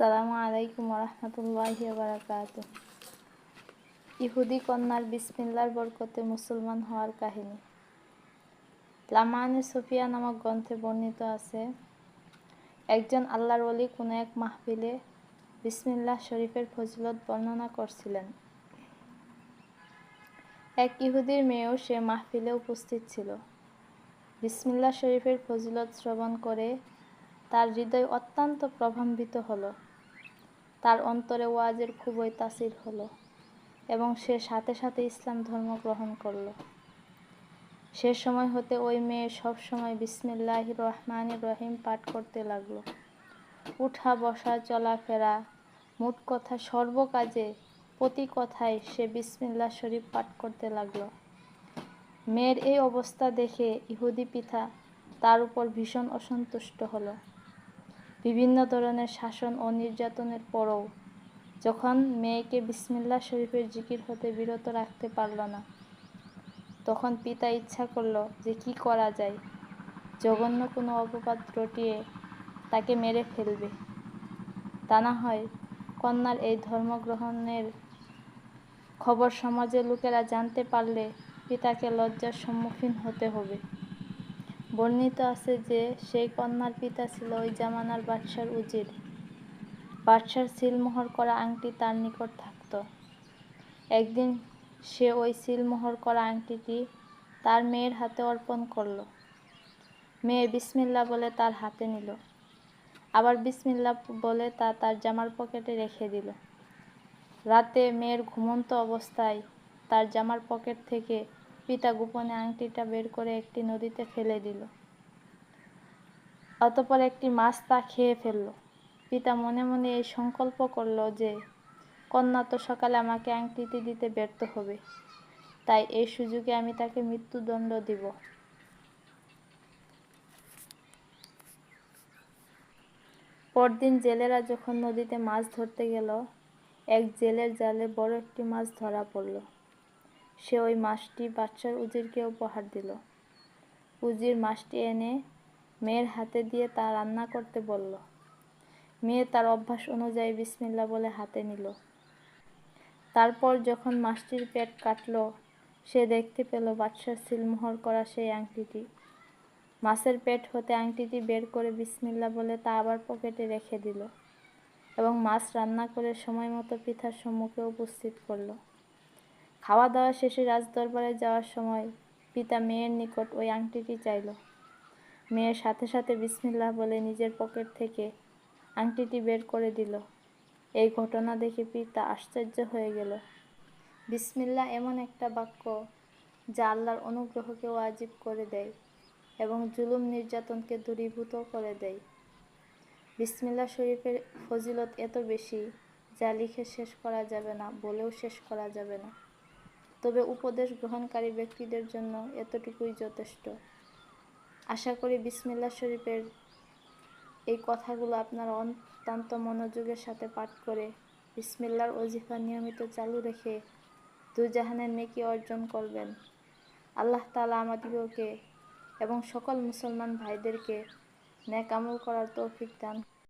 আসসালামু আলাইকুম রহমতুল্লাহি বারাকাত ইহুদি কন্যার বিসমিল্লার বরকতে মুসলমান হওয়ার কাহিনী। লামানে সুফিয়া নামক গ্রন্থে বর্ণিত আছে, একজন আল্লাহর অলি কোনো এক মাহফিলে বিসমিল্লাহ শরীফের ফজিলত বর্ণনা করছিলেন। এক ইহুদির মেয়েও সে মাহফিলে উপস্থিত ছিল। বিসমিল্লাহ শরীফের ফজিলত শ্রবণ করে তার হৃদয় অত্যন্ত প্রভান্বিত হলো। তার অন্তরে ওয়াজের খুবই তাসির হলো এবং সে সাথে সাথে ইসলাম ধর্ম গ্রহণ করল। সে সময় হতে ওই মেয়ে সব সময় বিসমিল্লাহ রহমান রহিম পাঠ করতে লাগল। উঠা, বসা, চলাফেরা, মোট কথা সর্বকাজে প্রতি কথায় সে বিসমিল্লাহ শরীফ পাঠ করতে লাগল। মেয়ের এই অবস্থা দেখে ইহুদি পিতা তার উপর ভীষণ অসন্তুষ্ট হলো। বিভিন্ন ধরনের শাসন ও নির্যাতনের পরও যখন মেয়েকে বিসমিল্লা শরীফের জিকির হতে বিরত রাখতে পারল না, তখন পিতা ইচ্ছা করল যে কি করা যায়। জঘন্য কোনো অপবাদ রটিয়ে তাকে মেরে ফেলবে। তা না হয় কন্যার এই ধর্মগ্রহণের খবর সমাজের লোকেরা জানতে পারলে পিতাকে লজ্জার সম্মুখীন হতে হবে। বর্ণিত আছে যে সেই কন্যার পিতা ছিল ওই জামানার বাদশার উজির। বাদশার সিলমোহর করা আংটি তার নিকট থাকত। একদিন সে ওই সিলমোহর করা আংটিটি তার মেয়ের হাতে অর্পণ করল। মেয়ে বিসমিল্লা বলে তার হাতে নিল। আবার বিসমিল্লা বলে তা তার জামার পকেটে রেখে দিল। রাতে মেয়ের ঘুমন্ত অবস্থায় তার জামার পকেট থেকে পিতা গোপনে আংটিটা বের করে একটি নদীতে ফেলে দিল। অতপর একটি মাছ তা খেয়ে ফেলল। পিতা মনে মনে এই সংকল্প করল যে, কন্যা, তো সকালে আমাকে আংটিটি দিতে ব্যর্থ হবে। তাই এই সুযোগে আমি তাকে মৃত্যুদণ্ড দিব। পরদিন জেলেরা যখন নদীতে মাছ ধরতে গেল, এক জেলের জালে বড় একটি মাছ ধরা পড়ল। সে ওই মাছটি বাচ্চার উজিরকে উপহার দিল। উজির মাছটি এনে মেয়ের হাতে দিয়ে তা রান্না করতে বলল। মেয়ে তার অভ্যাস অনুযায়ী বিসমিল্লা বলে হাতে নিল। তারপর যখন মাছটির পেট কাটল, সে দেখতে পেল বাদশার সিলমোহর করা সেই আংটিটি। মাছের পেট হতে আংটিটি বের করে বিসমিল্লা বলে তা আবার পকেটে রেখে দিল এবং মাছ রান্না করে সময় মতো পিঠার সম্মুখে উপস্থিত করল। খাওয়া দাওয়া শেষে রাজদরবারে যাওয়ার সময় পিতা মেয়ের নিকট ওই আংটিটি চাইল। মেয়ের সাথে সাথে বিসমিল্লাহ বলে নিজের পকেট থেকে আংটিটি বের করে দিল। এই ঘটনা দেখে পিতা আশ্চর্য হয়ে গেল। বিসমিল্লা এমন একটা বাক্য যা আল্লাহর অনুগ্রহকে ওয়াজিব করে দেয় এবং জুলুম নির্যাতনকে দূরীভূত করে দেয়। বিসমিল্লা শরীফের ফজিলত এত বেশি যা লিখে শেষ করা যাবে না, বলেও শেষ করা যাবে না। তবে উপদেশ গ্রহণকারী ব্যক্তিদের জন্য এতটুকুই যথেষ্ট। আশা করি বিসমিল্লা শরীফের এই কথাগুলো আপনারা অত্যন্ত মনোযোগের সাথে পাঠ করে বিসমিল্লার অজিফা নিয়মিত চালু রেখে দুজাহানের নেকি অর্জন করবেন। আল্লাহ তালা আমাদিগকে এবং সকল মুসলমান ভাইদেরকে ন্যাক করার তৌফিক দান